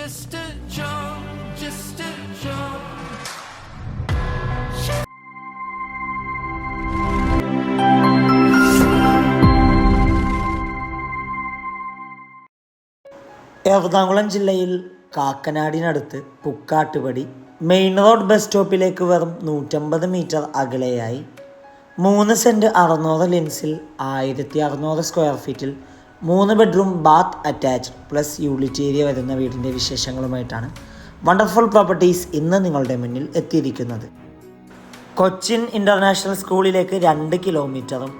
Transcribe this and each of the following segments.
just a joke, just a joke. Ernakulam ജില്ലയിൽ കാക്കനാടിനടുത്ത് Pukkattupady main road bus സ്റ്റോപ്പിലേക്ക് വെറും നൂറ്റമ്പത് മീറ്റർ അകലെയായി മൂന്ന് സെന്റ് അറുന്നൂറ് ലെൻസിൽ ആയിരത്തി അറുന്നൂറ് സ്ക്വയർ ഫീറ്റിൽ മൂന്ന് bedroom bath attached plus unit area വരുന്ന വീടിന്റെ വിശേഷങ്ങളുമായിട്ടാണ് വണ്ടർഫുൾ പ്രോപ്പർട്ടീസ് ഇന്ന് നിങ്ങളുടെ മുന്നിൽ എത്തിയിരിക്കുന്നത്. കൊച്ചിൻ ഇന്റർനാഷണൽ സ്കൂളിലേക്ക് രണ്ട് കിലോമീറ്ററും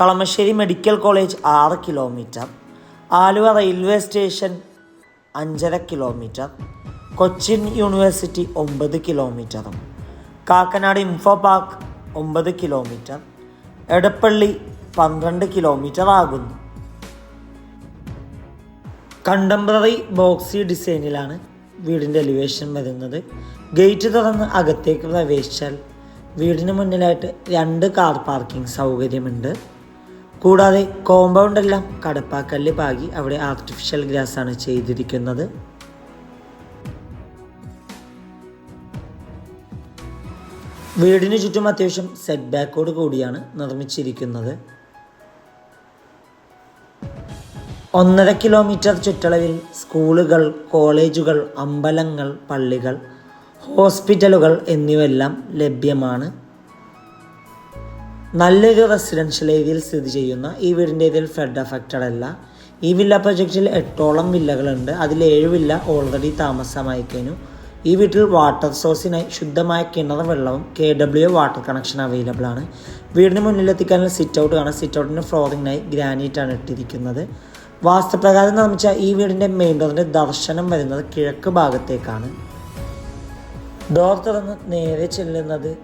കളമശ്ശേരി മെഡിക്കൽ കോളേജ് ആറ് കിലോമീറ്റർ ആലുവ റെയിൽവേ സ്റ്റേഷൻ അഞ്ചര കിലോമീറ്റർ കൊച്ചിൻ യൂണിവേഴ്സിറ്റി ഒമ്പത് കിലോമീറ്ററും കാക്കനാട് ഇൻഫോ പാർക്ക് ഒമ്പത് കിലോമീറ്റർ എടപ്പള്ളി പന്ത്രണ്ട് കിലോമീറ്റർ ആകുന്നു. കണ്ടംപററി ബോക്സി ഡിസൈനിലാണ് വീടിന്റെ എലിവേഷൻ വരുന്നത്. ഗേറ്റ് തുറന്ന് അകത്തേക്ക് പ്രവേശിച്ചാൽ വീടിന് മുന്നിലായിട്ട് രണ്ട് കാർ പാർക്കിംഗ് സൗകര്യമുണ്ട്. കൂടാതെ കോമ്പൗണ്ടെല്ലാം കടപ്പാക്കല്ല് പാകി അവിടെ ആർട്ടിഫിഷ്യൽ ഗ്രാസ് ആണ് ചെയ്തിരിക്കുന്നത്. വീടിന് ചുറ്റും അത്യാവശ്യം സെറ്റ് ബാക്കോട് കൂടിയാണ് നിർമ്മിച്ചിരിക്കുന്നത്. ഒന്നര കിലോമീറ്റർ ചുറ്റളവിൽ സ്കൂളുകൾ കോളേജുകൾ അമ്പലങ്ങൾ പള്ളികൾ ഹോസ്പിറ്റലുകൾ എന്നിവയെല്ലാം ലഭ്യമാണ്. നല്ലൊരു റെസിഡൻഷ്യൽ ഏരിയയിൽ സ്ഥിതി ചെയ്യുന്ന ഈ വീടിന്റെ ഇതിൽ ഫ്ലഡ് അഫക്റ്റഡ് അല്ല. ഈ വില്ല പ്രൊജക്റ്റിൽ എട്ടോളം വില്ലകളുണ്ട്. അതിൽ ഏഴ് വില്ല ഓൾറെഡി താമസമായി കഴിഞ്ഞു. ഈ വീട്ടിൽ വാട്ടർ സോഴ്സിനായി ശുദ്ധമായ കിണർ വെള്ളവും K W water connection available ആണ്. വീടിന് മുന്നിലെത്തിക്കാനുള്ള സിറ്റ് ഔട്ട് കാണാം സിറ്റ് ഔട്ടിന്റെ ഫ്ലോറിങ്ങിനായി ഗ്രാനൈറ്റ് ആണ് ഇട്ടിരിക്കുന്നത്. വാസ്തുപ്രകാരം നിർമ്മിച്ച ഈ വീടിന്റെ മെയിൻ ഡോറിന്റെ ദർശനം വരുന്നത് കിഴക്ക് ഭാഗത്തേക്കാണ്. ഡോർ തുറന്ന് നേരെ ചെല്ലുന്നത്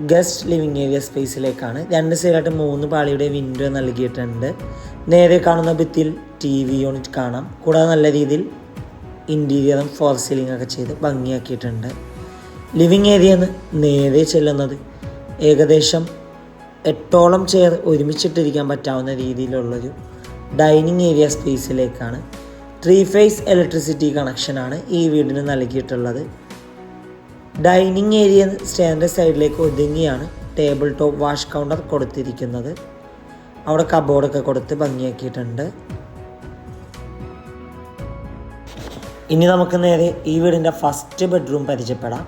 ഗസ്റ്റ് ലിവിങ് ഏരിയ സ്പേസിലേക്കാണ് രണ്ട് സൈഡായിട്ട് മൂന്ന് പാളിയുടെ വിൻഡോ നൽകിയിട്ടുണ്ട്. നേരെ കാണുന്ന ഭിത്തിയിൽ ടി വി യൂണിറ്റ് കാണാം. കൂടാതെ നല്ല രീതിയിൽ ഇന്റീരിയറും ഫോർ സീലിംഗ് ഒക്കെ ചെയ്ത് ഭംഗിയാക്കിയിട്ടുണ്ട്. ലിവിങ് ഏരിയ നേരെ ചെല്ലുന്നത് ഏകദേശം എട്ടോളം ചെയർ ഒരുമിച്ചിട്ടിരിക്കാൻ പറ്റാവുന്ന രീതിയിലുള്ളൊരു ഡൈനിങ് ഏരിയ സ്പേസിലേക്കാണ്. ത്രീ ഫേസ് ഇലക്ട്രിസിറ്റി കണക്ഷനാണ് ഈ വീടിന് നൽകിയിട്ടുള്ളത്. ഡൈനിങ് ഏരിയ സ്റ്റാൻഡ് സൈഡിലേക്ക് ഒതുങ്ങിയാണ് ടേബിൾ ടോപ്പ് വാഷ് കൗണ്ടർ കൊടുത്തിരിക്കുന്നത്. അവിടെ കബോർഡൊക്കെ കൊടുത്ത് ഭംഗിയാക്കിയിട്ടുണ്ട്. ഇനി നമുക്ക് നേരെ ഈ വീടിന്റെ ഫസ്റ്റ് ബെഡ്റൂം പരിചയപ്പെടാം.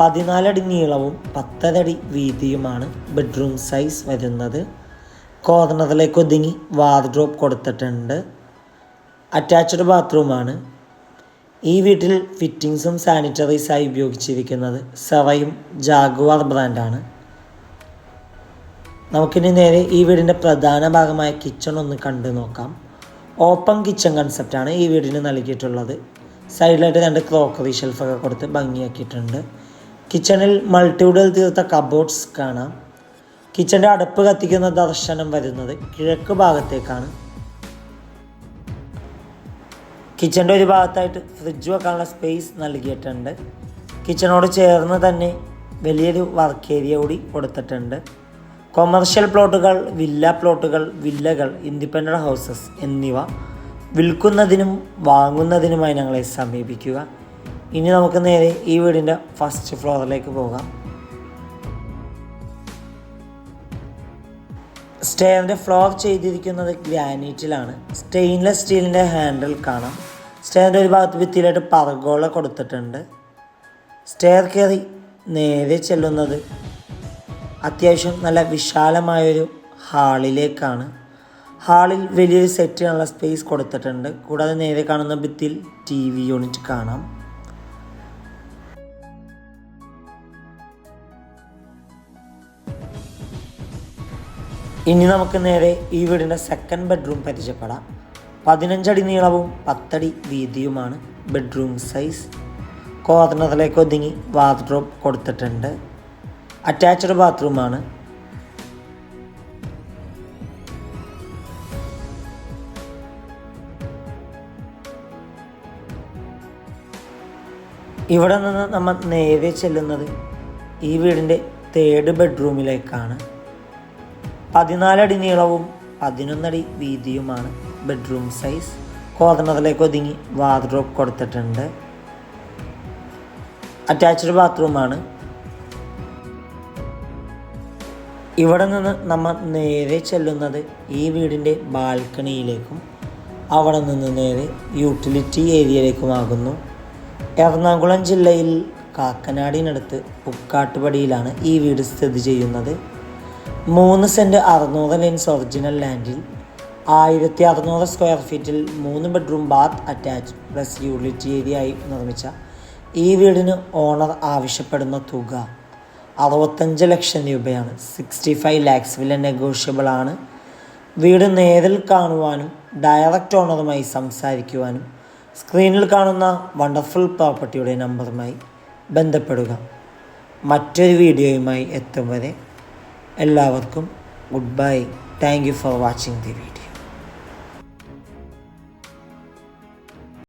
പതിനാലടി നീളവും പത്തരടി വീതിയുമാണ് ബെഡ്റൂം സൈസ് വരുന്നത്. കോർണറിലേക്ക് ഒതുങ്ങി വാർഡ്രോപ്പ് കൊടുത്തിട്ടുണ്ട്. അറ്റാച്ച്ഡ് ബാത്റൂമാണ്. ഈ വീട്ടിൽ ഫിറ്റിങ്സും സാനിറ്ററീസായി ഉപയോഗിച്ചിരിക്കുന്നത് സെവയും ജാഗുവാർ ബ്രാൻഡാണ്. നമുക്കിനി നേരെ ഈ വീടിന്റെ പ്രധാന ഭാഗമായ കിച്ചൺ ഒന്ന് കണ്ടു നോക്കാം. ഓപ്പൺ കിച്ചൺ കൺസെപ്റ്റാണ് ഈ വീടിന് നൽകിയിട്ടുള്ളത്. സൈഡിലായിട്ട് രണ്ട് ക്രോക്കറി ഷെൽഫൊക്കെ കൊടുത്ത് ഭംഗിയാക്കിയിട്ടുണ്ട്. കിച്ചണിൽ മൾട്ടിവുഡിൽ തീർത്ത കബോർഡ്സ് കാണാം. കിച്ചന്റെ അടുപ്പ് കത്തിക്കുന്ന ദർശനം വരുന്നത് കിഴക്ക് ഭാഗത്തേക്കാണ്. കിച്ചന്റെ ഒരു ഭാഗത്തായിട്ട് ഫ്രിഡ്ജ് വെക്കാനുള്ള സ്പേസ് നൽകിയിട്ടുണ്ട്. കിച്ചണോട് ചേർന്ന് തന്നെ വലിയൊരു വർക്ക് ഏരിയ കൂടി കൊടുത്തിട്ടുണ്ട്. കൊമേർഷ്യൽ പ്ലോട്ടുകൾ വില്ല പ്ലോട്ടുകൾ വില്ലകൾ ഇൻഡിപെൻഡന്റ് ഹൗസസ് എന്നിവ വിൽക്കുന്നതിനും വാങ്ങുന്നതിനുമായി ഞങ്ങളെ സമീപിക്കുക. ഇനി നമുക്ക് നേരെ ഈ വീടിന്റെ ഫസ്റ്റ് ഫ്ലോറിലേക്ക് പോകാം. സ്റ്റെയറിന്റെ ഫ്ലോർ ചെയ്തിരിക്കുന്നത് ഗ്രാനൈറ്റിലാണ്. സ്റ്റെയിൻലെസ് സ്റ്റീലിന്റെ ഹാൻഡിൽ കാണാം. സ്റ്റെയറിന്റെ ഒരു ഭാഗത്ത് ഭിത്തിയിലായിട്ട് പറഗോള കൊടുത്തിട്ടുണ്ട്. സ്റ്റെയർ കയറി നേരെ ചെല്ലുന്നത് അത്യാവശ്യം നല്ല വിശാലമായൊരു ഹാളിലേക്കാണ്. ഹാളിൽ വലിയൊരു സെറ്റിനുള്ള സ്പേസ് കൊടുത്തിട്ടുണ്ട്. കൂടാതെ നേരെ കാണുന്ന ഭിത്തിയിൽ ടി വി യൂണിറ്റ് കാണാം. ഇനി നമുക്ക് നേരെ ഈ വീടിന്റെ സെക്കൻഡ് ബെഡ്റൂം പരിചയപ്പെടാം. പതിനഞ്ചടി നീളവും പത്തടി വീതിയുമാണ് ബെഡ്റൂം സൈസ് കോർണറിലേക്ക് ഒതുങ്ങി ബാത്റൂം കൊടുത്തിട്ടുണ്ട്. അറ്റാച്ച്ഡ് ബാത്റൂമാണ് ഇവിടെ നിന്ന് നമ്മൾ നേരെ ചെല്ലുന്നത് ഈ വീടിന്റെ തേർഡ് ബെഡ്റൂമിലേക്കാണ് പതിനാലടി നീളവും പതിനൊന്നടി വീതിയുമാണ് ബെഡ്റൂം സൈസ്. കോർണറിലേക്ക് ഒതുങ്ങി വാർഡ്രോബ് കൊടുത്തിട്ടുണ്ട്. അറ്റാച്ച്ഡ് ബാത്റൂമാണ്. ഇവിടെ നിന്ന് നമ്മൾ നേരെ ചെല്ലുന്നത് ഈ വീടിന്റെ ബാൽക്കണിയിലേക്കും അവിടെ നിന്ന് നേരെ യൂട്ടിലിറ്റി ഏരിയയിലേക്കുമാകുന്നു. എറണാകുളം ജില്ലയിൽ കാക്കനാടിനടുത്ത് പുക്കാട്ടുപടിയിലാണ് ഈ വീട് സ്ഥിതി ചെയ്യുന്നത്. മൂന്ന് സെന്റ് അറുന്നൂറ് ലെൻസ് ഒറിജിനൽ ലാൻഡിൽ ആയിരത്തി അറുന്നൂറ് സ്ക്വയർ ഫീറ്റിൽ മൂന്ന് bedroom bath attach plus utility area ആയി നിർമ്മിച്ച ഈ വീടിന് ഓണർ ആവശ്യപ്പെടുന്ന തുക അറുപത്തഞ്ച് ലക്ഷം രൂപയാണ്. സിക്സ്റ്റി ഫൈവ് ലാക്സ് വില നെഗോഷ്യബിൾ ആണ്. വീട് നേരിൽ കാണുവാനും ഡയറക്റ്റ് ഓണറുമായി സംസാരിക്കുവാനും സ്ക്രീനിൽ കാണുന്ന വണ്ടർഫുൾ പ്രോപ്പർട്ടിയുടെ നമ്പറുമായി ബന്ധപ്പെടുക. മറ്റൊരു വീഡിയോയുമായി എത്തും വരെ എല്ലാവർക്കും goodbye. Thank you for watching the video.